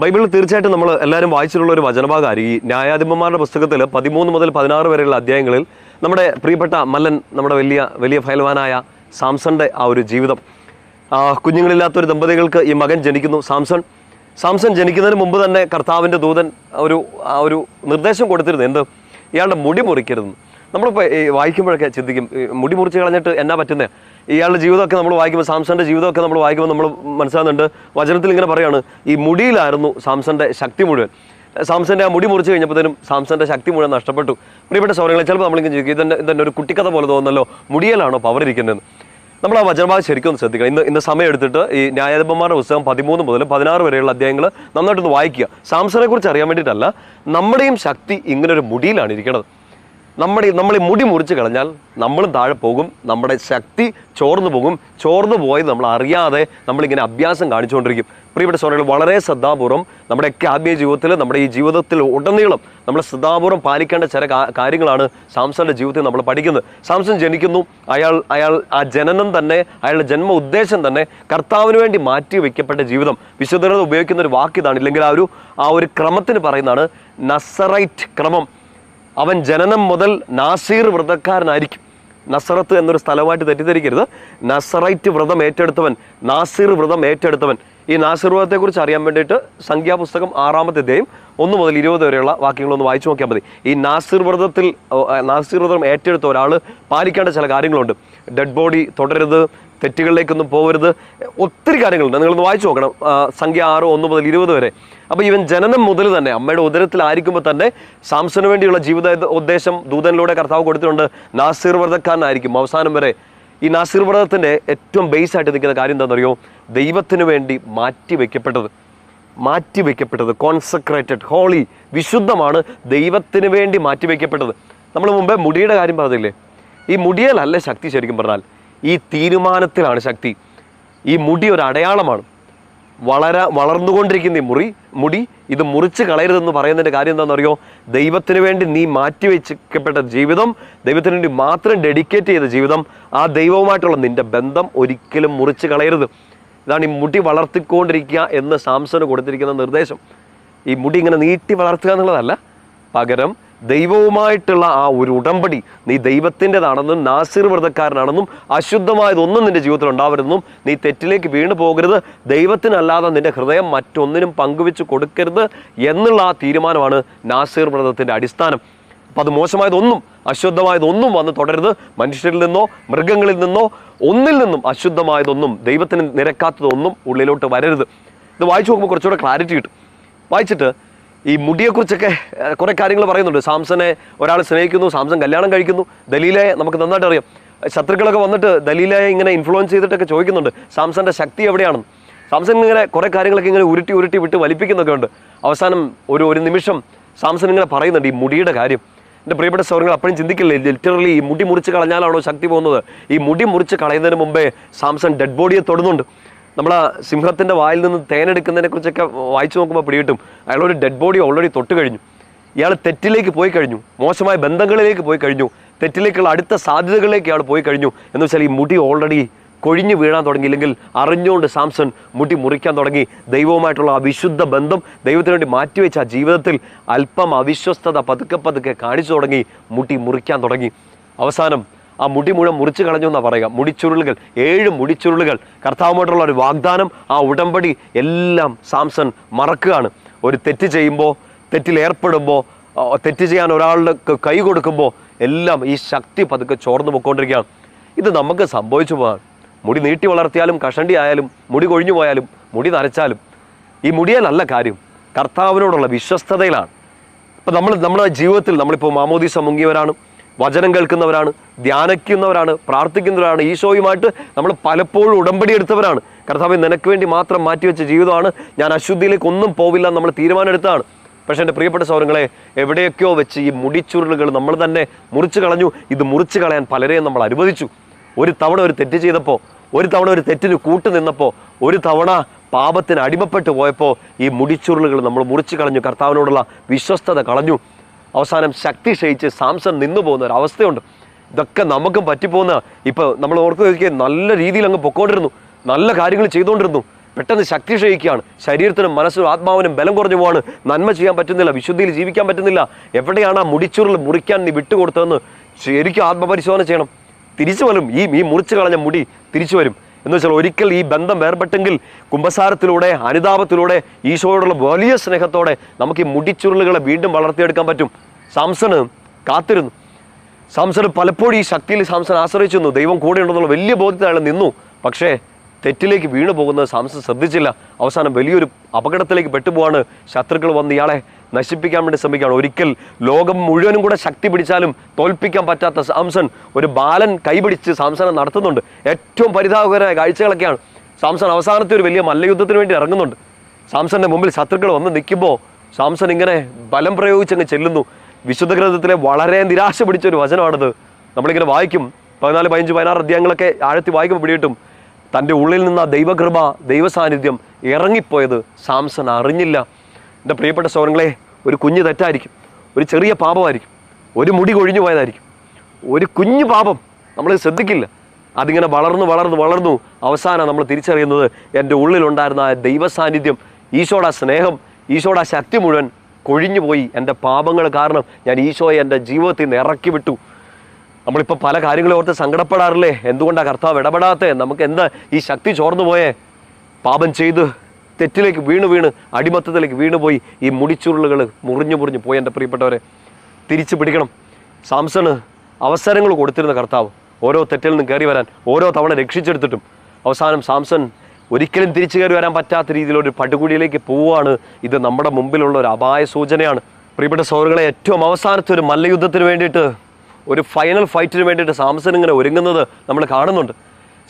ബൈബിളിൽ തീർച്ചയായിട്ടും നമ്മൾ എല്ലാവരും വായിച്ചിട്ടുള്ള ഒരു വചനഭാഗമായി ഈ ന്യായാധിപന്മാരുടെ പുസ്തകത്തിൽ പതിമൂന്ന് മുതൽ പതിനാറ് വരെയുള്ള അധ്യായങ്ങളിൽ നമ്മുടെ പ്രിയപ്പെട്ട മല്ലൻ നമ്മുടെ വലിയ വലിയ ഫയൽവാനായ സാംസന്റെ ആ ഒരു ജീവിതം. കുഞ്ഞുങ്ങളില്ലാത്ത ഒരു ദമ്പതികൾക്ക് ഈ മകൻ ജനിക്കുന്നു. സാംസൺ സാംസൺ ജനിക്കുന്നതിന് മുമ്പ് തന്നെ കർത്താവിന്റെ ദൂതൻ ഒരു ആ ഒരു നിർദ്ദേശം കൊടുത്തിരുന്നു. എന്ത്? ഇയാളുടെ മുടി മുറിക്കരുതെന്ന്. നമ്മളിപ്പോൾ വായിക്കുമ്പോഴൊക്കെ ചിന്തിക്കും മുടി മുറിച്ച് കളഞ്ഞിട്ട് എന്നാ പറ്റുന്നത് ഇയാളുടെ ജീവിതമൊക്കെ നമ്മൾ വായിക്കുമ്പോൾ സാംസന്റെ ജീവിതമൊക്കെ നമ്മൾ വായിക്കുമ്പോൾ നമ്മൾ മനസ്സിലാകുന്നുണ്ട്. വചനത്തിൽ ഇങ്ങനെ പറയാണ് ഈ മുടിയിലായിരുന്നു സാംസന്റെ ശക്തി മുഴുവൻ. സാംസന്റെ ആ മുടി മുറിച്ച് കഴിഞ്ഞപ്പോഴത്തേനും സാംസന്റെ ശക്തി മുഴുവൻ നഷ്ടപ്പെട്ടു. പ്രിയപ്പെട്ട സൗരങ്ങളെ ചിലപ്പോൾ നമ്മളിങ്ങനെ ചോദിക്കും ഇതെന്നെ ഇതന്നെ ഒരു കുട്ടിക്കഥ പോലെ തോന്നുന്നല്ലോ മുടിയിലാണോ പവർ ഇരിക്കുന്നതെന്ന് നമ്മൾ ആ വചനഭാഗം ശരിക്കും ഒന്ന് ശ്രദ്ധിക്കണം. ഇന്ന് ഇന്ന് സമയം എടുത്തിട്ട് ഈ ന്യായാധിപന്മാരുടെ പുസ്തകം പതിമൂന്ന് മുതൽ പതിനാറ് വരെയുള്ള അധ്യായങ്ങൾ നന്നായിട്ടൊന്ന് വായിക്കുക. സാംസനെ കുറിച്ച് അറിയാൻ വേണ്ടിയിട്ടല്ല നമ്മുടെയും ശക്തി ഇങ്ങനെ ഒരു മുടിയിലാണ് ഇരിക്കുന്നത് നമ്മുടെ നമ്മൾ ഈ മുടി മുറിച്ച് കളഞ്ഞാൽ നമ്മളും താഴെ പോകും നമ്മുടെ ശക്തി ചോർന്നു പോകും. ചോർന്നു പോയത് നമ്മൾ അറിയാതെ നമ്മളിങ്ങനെ അഭ്യാസം കാണിച്ചുകൊണ്ടിരിക്കും. പ്രിയപ്പെട്ട സോറികൾ വളരെ ശ്രദ്ധാപൂർവം നമ്മുടെയൊക്കെ ആത്മീയ ജീവിതത്തിൽ നമ്മുടെ ഈ ജീവിതത്തിൽ ഉടനീളം നമ്മൾ ശ്രദ്ധാപൂർവം പാലിക്കേണ്ട ചില കാര്യങ്ങളാണ് സാംസന്റെ ജീവിതത്തിൽ നമ്മൾ പഠിക്കുന്നത്. സാംസൺ ജനിക്കുന്നു അയാൾ അയാൾ ആ ജനനം തന്നെ അയാളുടെ ജന്മ ഉദ്ദേശം തന്നെ കർത്താവിന് വേണ്ടി മാറ്റി വയ്ക്കപ്പെട്ട ജീവിതം. വിശുദ്ധത ഉപയോഗിക്കുന്ന ഒരു വാക്ക് ഇതാണ്. ഇല്ലെങ്കിൽ ആ ഒരു ആ ഒരു ക്രമത്തിന് പറയുന്നതാണ് നസറൈറ്റ് ക്രമം. അവൻ ജനനം മുതൽ നാസീർ വ്രതക്കാരനായിരിക്കും. നസറത്ത് എന്നൊരു സ്ഥലമായിട്ട് തെറ്റിദ്ധരിക്കരുത്. നസറൈറ്റ് വ്രതം ഏറ്റെടുത്തവൻ നാസീർ വ്രതം ഏറ്റെടുത്തവൻ. ഈ നാസീർ വ്രതത്തെക്കുറിച്ച് അറിയാൻ വേണ്ടിയിട്ട് സംഖ്യാപുസ്തകം ആറാമത്തെ അധ്യായം ഒന്ന് മുതൽ ഇരുപത് വരെയുള്ള വാക്യങ്ങളൊന്ന് വായിച്ചു നോക്കിയാൽ മതി. ഈ നാസീർ വ്രതത്തിൽ നാസീർ വ്രതം ഏറ്റെടുത്ത ഒരാൾ പാലിക്കേണ്ട ചില കാര്യങ്ങളുണ്ട്. ഡെഡ് ബോഡി തുടരരുത് തെറ്റുകളിലേക്കൊന്നും പോകരുത് ഒത്തിരി കാര്യങ്ങളുണ്ട്. നിങ്ങളൊന്ന് വായിച്ചു നോക്കണം. സംഖ്യ ആറ് ഒന്ന് മുതൽ ഇരുപത് വരെ. അപ്പോൾ ഇവൻ ജനനം മുതൽ തന്നെ അമ്മയുടെ ഉദരത്തിലായിരിക്കുമ്പോൾ തന്നെ സാംസന് വേണ്ടിയുള്ള ജീവിത ഉദ്ദേശം ദൂതനിലൂടെ കർത്താവ് കൊടുത്തിട്ടുണ്ട്. നാസിർ വ്രതക്കാരനായിരിക്കും അവസാനം വരെ. ഈ നാസിർ വ്രതത്തിന്റെ ഏറ്റവും ബേസ് ആയിട്ട് നിൽക്കുന്ന കാര്യം എന്താണെന്നറിയോ? ദൈവത്തിന് വേണ്ടി മാറ്റി വയ്ക്കപ്പെട്ടത് മാറ്റി വയ്ക്കപ്പെട്ടത് കോൺസെക്രേറ്റഡ് ഹോളി വിശുദ്ധമാണ് ദൈവത്തിന് വേണ്ടി മാറ്റി വയ്ക്കപ്പെട്ടത് നമ്മൾ മുമ്പേ മുടിയുടെ കാര്യം പറഞ്ഞില്ലേ? ഈ മുടിയിലല്ല ശക്തി ശരിക്കും പറഞ്ഞാൽ. ഈ തീരുമാനത്തിലാണ് ശക്തി. ഈ മുടി ഒരു അടയാളമാണ്. വളര വളർന്നുകൊണ്ടിരിക്കുന്ന ഈ മുറി മുടി ഇത് മുറിച്ച് കളയരുതെന്ന് പറയുന്നതിന്റെ കാര്യം എന്താണെന്നറിയോ? ദൈവത്തിന് വേണ്ടി നീ മാറ്റി വെച്ചിക്കപ്പെട്ട ജീവിതം ദൈവത്തിന് വേണ്ടി മാത്രം ഡെഡിക്കേറ്റ് ചെയ്ത ജീവിതം ആ ദൈവവുമായിട്ടുള്ള നിന്റെ ബന്ധം ഒരിക്കലും മുറിച്ച് കളയരുത്. ഇതാണ് ഈ മുടി വളർത്തിക്കൊണ്ടിരിക്കുക എന്ന് സാംസന് കൊടുത്തിരിക്കുന്ന നിർദ്ദേശം. ഈ മുടി ഇങ്ങനെ നീട്ടി വളർത്തുക എന്നുള്ളതല്ല. പകരം ദൈവവുമായിട്ടുള്ള ആ ഒരു ഉടമ്പടി നീ ദൈവത്തിന്റെതാണെന്നും നാസിർ വ്രതക്കാരനാണെന്നും അശുദ്ധമായതൊന്നും നിന്റെ ജീവിതത്തിൽ ഉണ്ടാവരുതെന്നും നീ തെറ്റിലേക്ക് വീണു പോകരുത്. ദൈവത്തിനല്ലാതെ നിന്റെ ഹൃദയം മറ്റൊന്നിനും പങ്കുവെച്ച് കൊടുക്കരുത് എന്നുള്ള ആ തീരുമാനമാണ് നാസിർ വ്രതത്തിന്റെ അടിസ്ഥാനം. അപ്പം അത് മോശമായതൊന്നും അശുദ്ധമായതൊന്നും വന്ന് തുടരുത് മനുഷ്യരിൽ നിന്നോ മൃഗങ്ങളിൽ നിന്നോ ഒന്നിൽ നിന്നും അശുദ്ധമായതൊന്നും ദൈവത്തിന് നിരക്കാത്തതൊന്നും ഉള്ളിലോട്ട് വരരുത്. ഇത് വായിച്ചു നോക്കുമ്പോൾ കുറച്ചുകൂടെ ക്ലാരിറ്റി കിട്ടും. വായിച്ചിട്ട് ഈ മുടിയെക്കുറിച്ചൊക്കെ കുറേ കാര്യങ്ങൾ പറയുന്നുണ്ട്. സാംസനെ ഒരാൾ സ്നേഹിക്കുന്നു സാംസൺ കല്യാണം കഴിക്കുന്നു. ദലീലയെ നമുക്ക് നന്നായിട്ട് അറിയാം. ശത്രുക്കളൊക്കെ വന്നിട്ട് ദലീലയെ ഇങ്ങനെ ഇൻഫ്ലുവൻസ് ചെയ്തിട്ടൊക്കെ ചോദിക്കുന്നുണ്ട്. സാംസന്റെ ശക്തി എവിടെയാണെന്ന്. സാംസൺ ഇങ്ങനെ കുറേ കാര്യങ്ങളൊക്കെ ഇങ്ങനെ ഉരുട്ടി ഉരുട്ടി വിട്ട് വലിപ്പിക്കുന്നൊക്കെ ഉണ്ട്. അവസാനം ഒരു ഒരു നിമിഷം സാംസൺ ഇങ്ങനെ പറയുന്നുണ്ട് ഈ മുടിയുടെ കാര്യം. എന്റെ പ്രിയപ്പെട്ട സൗകര്യങ്ങൾ അപ്പോഴും ചിന്തിക്കില്ലേ ലിറ്ററലി ഈ മുടി മുറിച്ച് കളഞ്ഞാലാണോ ശക്തി പോകുന്നത്? ഈ മുടി മുറിച്ച് കളയുന്നതിന് മുമ്പേ സാംസൺ ഡെഡ് ബോഡിയെ തൊടുന്നുണ്ട്. നമ്മൾ ആ സിംഹത്തിന്റെ വായിൽ നിന്ന് തേനെടുക്കുന്നതിനെ കുറിച്ചൊക്കെ വായിച്ചു നോക്കുമ്പോൾ പിടികിട്ടും. അയാളൊരു ഡെഡ് ബോഡി ഓൾറെഡി തൊട്ട് കഴിഞ്ഞു. ഇയാൾ തെറ്റിലേക്ക് പോയി കഴിഞ്ഞു. മോശമായ ബന്ധങ്ങളിലേക്ക് പോയി കഴിഞ്ഞു. തെറ്റിലേക്കുള്ള അടുത്ത സാധ്യതകളിലേക്ക് ഇയാൾ പോയി കഴിഞ്ഞു. എന്ന് വെച്ചാൽ ഈ മുടി ഓൾറെഡി കൊഴിഞ്ഞു വീഴാൻ തുടങ്ങി. ഇല്ലെങ്കിൽ അറിഞ്ഞുകൊണ്ട് സാംസൺ മുടി മുറിക്കാൻ തുടങ്ങി. ദൈവവുമായിട്ടുള്ള ആ വിശുദ്ധ ബന്ധം ദൈവത്തിന് വേണ്ടി മാറ്റിവെച്ച ആ ജീവിതത്തിൽ അല്പം അവിശ്വസ്തത പതുക്കെ പതുക്കെ കാണിച്ചു തുടങ്ങി. മുടി മുറിക്കാൻ തുടങ്ങി. അവസാനം ആ മുടി മുഴുവൻ മുറിച്ചു കളഞ്ഞു എന്നാണ് പറയുക. മുടിച്ചുരുളുകൾ ഏഴ് മുടിച്ചുരുളുകൾ. കർത്താവുമായിട്ടുള്ള ഒരു വാഗ്ദാനം ആ ഉടമ്പടി എല്ലാം സാംസൺ മറക്കുകയാണ്. ഒരു തെറ്റ് ചെയ്യുമ്പോൾ തെറ്റിൽ ഏർപ്പെടുമ്പോൾ തെറ്റ് ചെയ്യാൻ ഒരാളുടെ കൈ കൊടുക്കുമ്പോൾ എല്ലാം ഈ ശക്തി പതുക്കെ ചോർന്നു പൊയ്ക്കൊണ്ടിരിക്കുകയാണ്. ഇത് നമുക്ക് സംഭവിച്ചു പോകാൻ മുടി നീട്ടി വളർത്തിയാലും കഷണ്ടി ആയാലും മുടി കൊഴിഞ്ഞു പോയാലും മുടി നരച്ചാലും ഈ മുടിയാലല്ല കാര്യം. കർത്താവിനോടുള്ള വിശ്വസ്തതയിലാണ്. ഇപ്പം നമ്മൾ നമ്മുടെ ജീവിതത്തിൽ നമ്മളിപ്പോൾ മാമോദീസ മുങ്ങിയവരാണ്. വചനം കേൾക്കുന്നവരാണ് ധ്യാനിക്കുന്നവരാണ് പ്രാർത്ഥിക്കുന്നവരാണ് ഈശോയുമായിട്ട് നമ്മൾ പലപ്പോഴും ഉടമ്പടി എടുത്തവരാണ്. കർത്താവ് നിനക്ക് വേണ്ടി മാത്രം മാറ്റിവെച്ച ജീവിതമാണ് ഞാൻ അശുദ്ധിയിലേക്ക് ഒന്നും പോവില്ല നമ്മൾ തീരുമാനമെടുത്താണ് പക്ഷേ എന്റെ പ്രിയപ്പെട്ട സൗരങ്ങളെ എവിടെയൊക്കെയോ വെച്ച് ഈ മുടിച്ചുരുളുകൾ നമ്മൾ തന്നെ മുറിച്ച് കളഞ്ഞു. ഇത് മുറിച്ച് കളയാൻ പലരെയും നമ്മൾ അനുവദിച്ചു. ഒരു തവണ ഒരു തെറ്റ് ചെയ്തപ്പോൾ ഒരു തവണ ഒരു തെറ്റിന് കൂട്ടു നിന്നപ്പോൾ ഒരു തവണ പാപത്തിന് അടിമപ്പെട്ടു പോയപ്പോൾ ഈ മുടിച്ചുരുളുകൾ നമ്മൾ മുറിച്ച് കളഞ്ഞു. കർത്താവിനോടുള്ള വിശ്വസ്തത കളഞ്ഞു. അവസാനം ശക്തി ക്ഷയിച്ച് സാംസൺ നിന്നു പോകുന്ന ഒരു അവസ്ഥയുണ്ട്. ഇതൊക്കെ നമുക്കും പറ്റിപ്പോകുന്ന ഇപ്പോൾ നമ്മൾ ഓർക്കുക നല്ല രീതിയിൽ അങ്ങ് പൊക്കോണ്ടിരുന്നു. നല്ല കാര്യങ്ങൾ ചെയ്തുകൊണ്ടിരുന്നു പെട്ടെന്ന് ശക്തി ക്ഷയിക്കുകയാണ്. ശരീരത്തിനും മനസ്സിനും ആത്മാവിനും ബലം കുറഞ്ഞു പോവാണ്. നന്മ ചെയ്യാൻ പറ്റുന്നില്ല. വിശുദ്ധിയിൽ ജീവിക്കാൻ പറ്റുന്നില്ല. എവിടെയാണ് ആ മുടിച്ചുരുൾ മുറിക്കാൻ നീ വിട്ടുകൊടുത്തതെന്ന് ശരിക്കും ആത്മപരിശോധന ചെയ്യണം. തിരിച്ചു വരും ഈ ഈ മുറിച്ചു കളഞ്ഞ മുടി തിരിച്ചു വരും എന്ന് വെച്ചാൽ ഒരിക്കൽ ഈ ബന്ധം വേർപെട്ടെങ്കിൽ കുംഭസാരത്തിലൂടെ അനുതാപത്തിലൂടെ ഈശോയോടുള്ള വലിയ സ്നേഹത്തോടെ നമുക്ക് ഈ മുടിച്ചുരുളുകളെ വീണ്ടും വളർത്തിയെടുക്കാൻ പറ്റും. സാംസണ് കാത്തിരുന്നു. സാംസൺ പലപ്പോഴും ഈ ശക്തിയിൽ സാംസൺ ആശ്രയിച്ചു നിന്നു ദൈവം കൂടെ ഉണ്ടെന്നുള്ള വലിയ ബോധ്യത്തിൽ അയാൾ നിന്നു. പക്ഷേ തെറ്റിലേക്ക് വീണു പോകുന്നത് സാംസൺ ശ്രദ്ധിച്ചില്ല. അവസാനം വലിയൊരു അപകടത്തിലേക്ക് പെട്ടുപോവാണ് ശത്രുക്കൾ വന്ന് ഇയാളെ നശിപ്പിക്കാൻ വേണ്ടി ശ്രമിക്കുകയാണ്. ഒരിക്കൽ ലോകം മുഴുവനും കൂടെ ശക്തി പിടിച്ചാലും തോൽപ്പിക്കാൻ പറ്റാത്ത സാംസൺ ഒരു ബാലൻ കൈപിടിച്ച് സാംസനെ നടത്തുന്നുണ്ട്. ഏറ്റവും പരിതാപകരമായ കാഴ്ചകളൊക്കെയാണ്. സാംസൺ അവസാനത്തെ ഒരു വലിയ മല്ലയുദ്ധത്തിന് വേണ്ടി ഇറങ്ങുന്നുണ്ട്. സാംസന്റെ മുമ്പിൽ ശത്രുക്കൾ വന്ന് നിൽക്കുമ്പോൾ സാംസൺ ഇങ്ങനെ ബലം പ്രയോഗിച്ചങ്ങ് ചെല്ലുന്നു. വിശുദ്ധ ഗ്രന്ഥത്തിലെ വളരെ നിരാശ പിടിച്ച ഒരു വചനമാണിത്. നമ്മളിങ്ങനെ വായിക്കും. പതിനാല് പതിനഞ്ച് പതിനാറ് അധ്യായങ്ങളൊക്കെ ആഴത്തി വായിക്കുമ്പോൾ പിടിയിട്ടും തന്റെ ഉള്ളിൽ നിന്ന് ആ ദൈവകൃപ ദൈവസാന്നിധ്യം ഇറങ്ങിപ്പോയത് സാംസൺ അറിഞ്ഞില്ല. എന്റെ പ്രിയപ്പെട്ട സൗരങ്ങളെ ഒരു കുഞ്ഞ് തെറ്റായിരിക്കും ഒരു ചെറിയ പാപമായിരിക്കും ഒരു മുടി കൊഴിഞ്ഞു പോയതായിരിക്കും. ഒരു കുഞ്ഞു പാപം നമ്മൾ ശ്രദ്ധിക്കില്ല. അതിങ്ങനെ വളർന്നു വളർന്നു വളർന്നു അവസാനം നമ്മൾ തിരിച്ചറിയുന്നത് എന്റെ ഉള്ളിലുണ്ടായിരുന്ന ആ ദൈവസാന്നിധ്യം ഈശോയുടെ ആ സ്നേഹം ഈശോയുടെ ശക്തി മുഴുവൻ കൊഴിഞ്ഞുപോയി എന്റെ പാപങ്ങൾ കാരണം ഞാൻ ഈശോയെ എന്റെ ജീവിതത്തിൽ നിന്ന് ഇറക്കി വിട്ടു. നമ്മളിപ്പോൾ പല കാര്യങ്ങളെ ഓർത്ത് സങ്കടപ്പെടാറില്ലേ? എന്തുകൊണ്ടാണ് കർത്താവ് ഇടപെടാത്തേ നമുക്ക് എന്താ ഈ ശക്തി ചോർന്നു പോയേ? പാപം ചെയ്ത് തെറ്റിലേക്ക് വീണ് വീണ് അടിമത്തത്തിലേക്ക് വീണ് പോയി ഈ മുടിച്ചുരുളുകൾ മുറിഞ്ഞു മുറിഞ്ഞു പോയി എന്റെ പ്രിയപ്പെട്ടവരെ. തിരിച്ചു പിടിക്കണം. സാംസണ് അവസരങ്ങൾ കൊടുത്തിരുന്ന കർത്താവ് ഓരോ തെറ്റിൽ നിന്നും കയറി വരാൻ ഓരോ തവണ രക്ഷിച്ചെടുത്തിട്ടും അവസാനം സാംസൺ ഒരിക്കലും തിരിച്ചു കയറി വരാൻ പറ്റാത്ത രീതിയിലൊരു പടുകുഴിയിലേക്ക് പോവുകയാണ്. ഇത് നമ്മുടെ മുമ്പിലുള്ള ഒരു അപായ സൂചനയാണ്. പ്രിയപ്പെട്ട സൗഹൃദങ്ങളെ ഏറ്റവും അവസാനത്തെ ഒരു മല്ലയുദ്ധത്തിന് വേണ്ടിയിട്ട് ഒരു ഫൈനൽ ഫൈറ്റിന് വേണ്ടിയിട്ട് സാംസൺ ഇങ്ങനെ ഒരുങ്ങുന്നത് നമ്മൾ കാണുന്നുണ്ട്.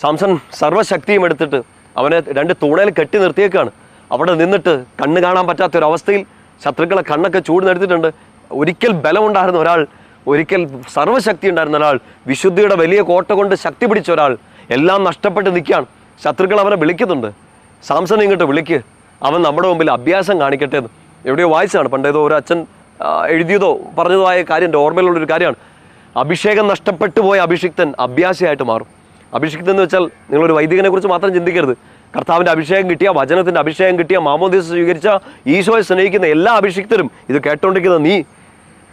സാംസൺ സർവശക്തിയും എടുത്തിട്ട് അവനെ രണ്ട് തൂണയിൽ കെട്ടി നിർത്തിയേക്കാണ്. അവിടെ നിന്നിട്ട് കണ്ണ് കാണാൻ പറ്റാത്ത ഒരു അവസ്ഥയിൽ ശത്രുക്കളെ കണ്ണൊക്കെ ചൂട് നിർത്തിയിട്ടുണ്ട് ഒരിക്കൽ ബലമുണ്ടായിരുന്ന ഒരാൾ ഒരിക്കൽ സർവശക്തി ഉണ്ടായിരുന്ന ഒരാൾ വിശുദ്ധിയുടെ വലിയ കോട്ട കൊണ്ട് ശക്തി പിടിച്ച ഒരാൾ എല്ലാം നഷ്ടപ്പെട്ട് നിൽക്കുകയാണ്. ശത്രുക്കൾ അവനെ വിളിക്കുന്നുണ്ട്. സാംസൺ ഇങ്ങോട്ട് വിളിക്ക്. അവൻ നമ്മുടെ മുമ്പിൽ അഭ്യാസം കാണിക്കട്ടെ എന്ന്. എവിടെയോ വായിച്ചതാണ് പണ്ടേതോ ഒരു അച്ഛൻ എഴുതിയതോ പറഞ്ഞതോ ആയ കാര്യം എന്റെ ഓർമ്മയിലുള്ളൊരു കാര്യമാണ്. അഭിഷേകം നഷ്ടപ്പെട്ടു പോയ അഭിഷിക്തൻ അഭ്യാസിയായിട്ട് മാറും. അഭിഷിക്തൻ എന്ന് വെച്ചാൽ നിങ്ങളൊരു വൈദികനെ കുറിച്ച് മാത്രം ചിന്തിക്കരുത്. കർത്താവിന്റെ അഭിഷേകം കിട്ടിയ വചനത്തിന്റെ അഭിഷേകം കിട്ടിയ മാമോദീസ സ്വീകരിച്ച ഈശോയെ സ്നേഹിക്കുന്ന എല്ലാ അഭിഷിക്തരും ഇത് കേട്ടോണ്ടിരിക്കുന്ന നീ.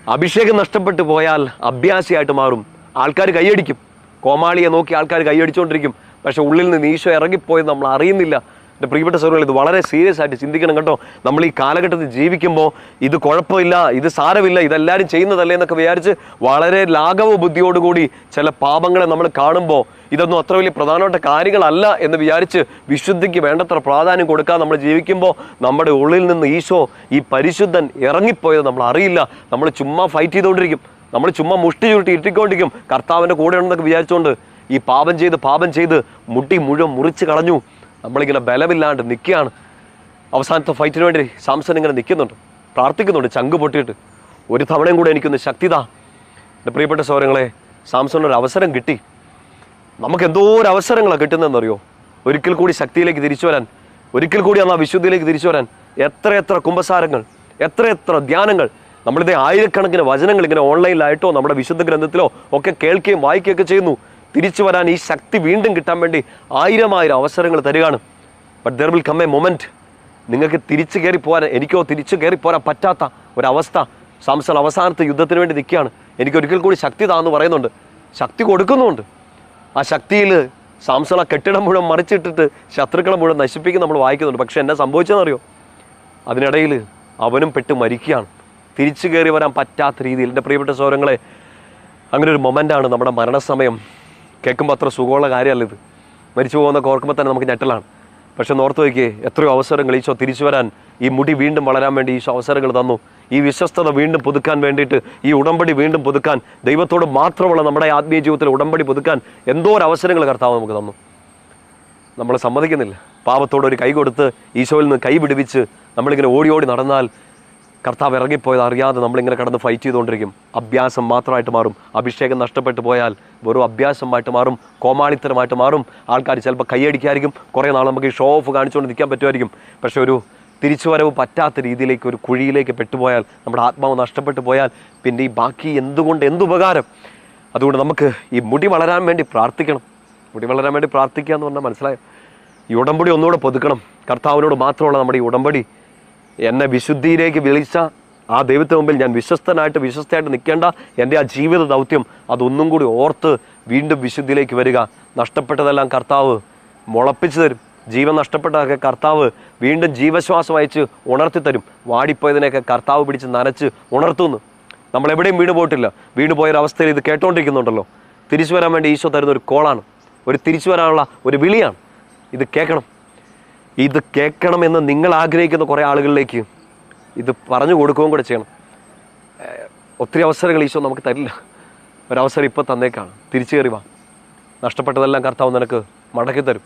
അഭിഷേകം നഷ്ടപ്പെട്ടു പോയാൽ അഭ്യാസിയായിട്ട് മാറും. ആൾക്കാർ കൈയടിക്കും. കോമാളിയെ നോക്കി ആൾക്കാർ കൈയടിച്ചുകൊണ്ടിരിക്കും പക്ഷെ ഉള്ളിൽ നിന്ന് ഈശോ ഇറങ്ങിപ്പോയെന്ന് നമ്മൾ അറിയുന്നില്ല. എന്റെ പ്രിയപ്പെട്ട സൗകര്യങ്ങൾ ഇത് വളരെ സീരിയസ് ആയിട്ട് ചിന്തിക്കണം കേട്ടോ. നമ്മൾ ഈ കാലഘട്ടത്തിൽ ജീവിക്കുമ്പോൾ ഇത് കുഴപ്പമില്ല ഇത് സാരമില്ല ഇതെല്ലാവരും ചെയ്യുന്നതല്ലേ എന്നൊക്കെ വിചാരിച്ച് വളരെ ലാഘവ ബുദ്ധിയോടുകൂടി ചില പാപങ്ങളെ നമ്മൾ കാണുമ്പോൾ ഇതൊന്നും അത്ര വലിയ പ്രധാനപ്പെട്ട കാര്യങ്ങളല്ല എന്ന് വിചാരിച്ച് വിശുദ്ധിക്ക് വേണ്ടത്ര പ്രാധാന്യം കൊടുക്കാതെ നമ്മൾ ജീവിക്കുമ്പോൾ നമ്മുടെ ഉള്ളിൽ നിന്ന് ഈശോ ഈ പരിശുദ്ധൻ ഇറങ്ങിപ്പോയത് നമ്മൾ അറിയില്ല. നമ്മൾ ചുമ്മാ ഫൈറ്റ് ചെയ്തുകൊണ്ടിരിക്കും. നമ്മൾ ചുമ്മാ മുഷ്ടി ചുരുട്ടി ഇട്ടിക്കൊണ്ടിരിക്കും. കർത്താവിന്റെ കൂടെ ഉണ്ടെന്നൊക്കെ വിചാരിച്ചുകൊണ്ട് ഈ പാപം ചെയ്ത് പാപം ചെയ്ത് മുട്ടി മുഴുവൻ മുറിച്ച് കളഞ്ഞു. നമ്മളിങ്ങനെ ബലമില്ലാണ്ട് നിൽക്കുകയാണ്. അവസാനത്തെ ഫൈറ്റിന് വേണ്ടി സാംസൺ ഇങ്ങനെ നിൽക്കുന്നുണ്ട്. പ്രാർത്ഥിക്കുന്നുണ്ട് ചങ്ക് പൊട്ടിയിട്ട്. ഒരു തവണയും കൂടെ എനിക്കൊന്ന് ശക്തിതാ. എന്റെ പ്രിയപ്പെട്ട സൗരങ്ങളെ സാംസണിന് ഒരു അവസരം കിട്ടി. നമുക്ക് എന്തോ ഒരു അവസരങ്ങളാണ് കിട്ടുന്നതെന്നറിയോ? ഒരിക്കൽ കൂടി ശക്തിയിലേക്ക് തിരിച്ചു വരാൻ ഒരിക്കൽ കൂടി അന്ന് ആ വിശുദ്ധിയിലേക്ക് തിരിച്ചു വരാൻ എത്രയെത്ര എത്ര കുംഭസാരങ്ങൾ എത്ര എത്ര ധ്യാനങ്ങൾ നമ്മളിതേ ആയിരക്കണക്കിന് വചനങ്ങൾ ഇങ്ങനെ ഓൺലൈനിലായിട്ടോ നമ്മുടെ വിശുദ്ധ ഗ്രന്ഥത്തിലോ ഒക്കെ കേൾക്കുകയും വായിക്കുകയൊക്കെ ചെയ്യുന്നു. തിരിച്ചു വരാൻ ഈ ശക്തി വീണ്ടും കിട്ടാൻ വേണ്ടി ആയിരം ആയിരം അവസരങ്ങൾ തരികയാണ്. But there will come a moment നിങ്ങൾക്ക് തിരിച്ചു കയറി പോകാൻ എനിക്കോ തിരിച്ചു കയറി പോരാൻ പറ്റാത്ത ഒരവസ്ഥ. സാംസൺ അവസാനത്തെ യുദ്ധത്തിന് വേണ്ടി നിൽക്കുകയാണ്. എനിക്ക് ഒരിക്കൽ കൂടി ശക്തി താന്ന് പറയുന്നുണ്ട്. ശക്തി കൊടുക്കുന്നുമുണ്ട്. ആ ശക്തിയിൽ സാംസൺ ആ കെട്ടിടം മുഴുവൻ മറിച്ചിട്ടിട്ട് ശത്രുക്കളെ മുഴുവൻ നശിപ്പിക്കും നമ്മൾ വായിക്കുന്നുണ്ട്. പക്ഷേ എന്നാ സംഭവിച്ചതെന്നറിയോ? അതിനിടയിൽ അവനും പെട്ട് മരിക്കുകയാണ്. തിരിച്ചു കയറി വരാൻ പറ്റാത്ത രീതിയിൽ. എന്റെ പ്രിയപ്പെട്ട സൗരങ്ങളെ അങ്ങനെ ഒരു മൊമെന്റാണ് നമ്മുടെ മരണസമയം. കേൾക്കുമ്പോൾ അത്ര സുഖമുള്ള കാര്യമല്ല ഇത്. മരിച്ചു പോകുന്നൊക്കെ ഓർക്കുമ്പോൾ തന്നെ നമുക്ക് ഞെട്ടലാണ്. പക്ഷെ ഓർത്ത് വയ്ക്കേ എത്രയോ അവസരങ്ങൾ ഈശോ തിരിച്ചു വരാൻ ഈ മുടി വീണ്ടും വളരാൻ വേണ്ടി ഈശോ അവസരങ്ങൾ തന്നു. ഈ വിശ്വസ്തത വീണ്ടും പുതുക്കാൻ വേണ്ടിയിട്ട് ഈ ഉടമ്പടി വീണ്ടും പുതുക്കാൻ ദൈവത്തോട് മാത്രമുള്ള നമ്മുടെ ആത്മീയ ജീവിതത്തിൽ ഉടമ്പടി പുതുക്കാൻ എന്തോ ഒരു അവസരങ്ങൾ കർത്താവ് നമുക്ക് തന്നു. നമ്മൾ സമ്മതിക്കുന്നില്ല. പാപത്തോട് ഒരു കൈ കൊടുത്ത് ഈശോയിൽ നിന്ന് കൈ പിടിപ്പിച്ച് നമ്മളിങ്ങനെ ഓടി ഓടി നടന്നാൽ കർത്താവ് ഇറങ്ങിപ്പോയത് അറിയാതെ നമ്മളിങ്ങനെ കടന്ന് ഫൈറ്റ് ചെയ്തുകൊണ്ടിരിക്കും. അഭ്യാസം മാത്രമായിട്ട് മാറും. അഭിഷേകം നഷ്ടപ്പെട്ടു പോയാൽ വെറും അഭ്യാസമായിട്ട് മാറും. കോമാളിത്തരമായിട്ട് മാറും. ആൾക്കാർ ചിലപ്പോൾ കൈയടിക്കായിരിക്കും. കുറേ നാൾ നമുക്ക് ഈ ഷോ ഓഫ് കാണിച്ചുകൊണ്ട് നിൽക്കാൻ പറ്റുമായിരിക്കും. പക്ഷേ ഒരു തിരിച്ചുവരവ് പറ്റാത്ത രീതിയിലേക്ക് ഒരു കുഴിയിലേക്ക് പെട്ടുപോയാൽ നമ്മുടെ ആത്മാവ് നഷ്ടപ്പെട്ടു പോയാൽ പിന്നെ ഈ ബാക്കി എന്തുകൊണ്ട് എന്തുപകാരം അതുകൊണ്ട് നമുക്ക് ഈ മുടി വളരാൻ വേണ്ടി പ്രാർത്ഥിക്കണം. മുടി വളരാൻ വേണ്ടി പ്രാർത്ഥിക്കുക എന്ന് പറഞ്ഞാൽ മനസ്സിലായോ? ഈ ഉടമ്പടി ഒന്നുകൂടെ പുതുക്കണം. കർത്താവിനോട് മാത്രമുള്ള നമ്മുടെ ഈ ഉടമ്പടി എന്നെ വിശുദ്ധിയിലേക്ക് വിളിച്ച ആ ദൈവത്തിന് മുമ്പിൽ ഞാൻ വിശ്വസ്തനായിട്ട് വിശ്വസ്തയായിട്ട് നിൽക്കേണ്ട എന്റെ ആ ജീവിത ദൗത്യം അതൊന്നും കൂടി ഓർത്ത് വീണ്ടും വിശുദ്ധിയിലേക്ക് വരിക. നഷ്ടപ്പെട്ടതെല്ലാം കർത്താവ് മുളപ്പിച്ചു തരും. ജീവൻ നഷ്ടപ്പെട്ടതൊക്കെ കർത്താവ് വീണ്ടും ജീവശ്വാസം അയച്ച് ഉണർത്തി തരും. വാടിപ്പോയതിനെയൊക്കെ കർത്താവ് പിടിച്ച് നനച്ച് ഉണർത്തുന്നു. നമ്മൾ എവിടെയും വീണ് പോയിട്ടില്ല. വീണ് പോയൊരവസ്ഥയിൽ ഇത് കേട്ടോണ്ടിരിക്കുന്നുണ്ടല്ലോ. തിരിച്ചു വരാൻ വേണ്ടി ഈശോ തരുന്ന ഒരു കോളാണ്. ഒരു തിരിച്ചു വരാനുള്ള ഒരു വിളിയാണ്. ഇത് കേൾക്കണം. ഇത് കേൾക്കണമെന്ന് നിങ്ങൾ ആഗ്രഹിക്കുന്ന കുറേ ആളുകളിലേക്ക് ഇത് പറഞ്ഞു കൊടുക്കുകയും കൂടെ ചെയ്യണം. ഒത്തിരി അവസരങ്ങൾ ഈശോ നമുക്ക് തരില്ല. ഒരവസരം ഇപ്പോൾ തന്നേക്കാണ്. തിരിച്ചു കയറി വാ. നഷ്ടപ്പെട്ടതെല്ലാം കർത്താവ് നിനക്ക് മടക്കി തരും.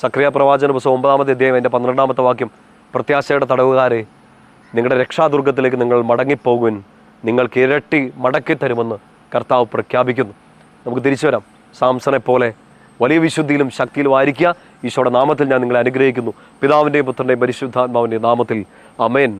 സക്രിയ പ്രവാചന പുസ്തകം ഒമ്പതാമത്തെ അധ്യായം എന്റെ പന്ത്രണ്ടാമത്തെ വാക്യം. പ്രത്യാശയുടെ തടവുകാരെ നിങ്ങളുടെ രക്ഷാദുർഗത്തിലേക്ക് നിങ്ങൾ മടങ്ങിപ്പോകുവിൻ. നിങ്ങൾക്ക് ഇരട്ടി മടക്കി തരുമെന്ന് കർത്താവ് പ്രഖ്യാപിക്കുന്നു. നമുക്ക് തിരിച്ചു വരാം. സാംസനെ പോലെ വലിയ വിശുദ്ധിയിലും ശക്തിയിലും ആയിരിക്കുക. ഈശോയുടെ നാമത്തിൽ ഞാൻ നിങ്ങളെ അനുഗ്രഹിക്കുന്നു. പിതാവിന്റെയും പുത്രന്റെയും പരിശുദ്ധാത്മാവിന്റെയും നാമത്തിൽ. അമേൻ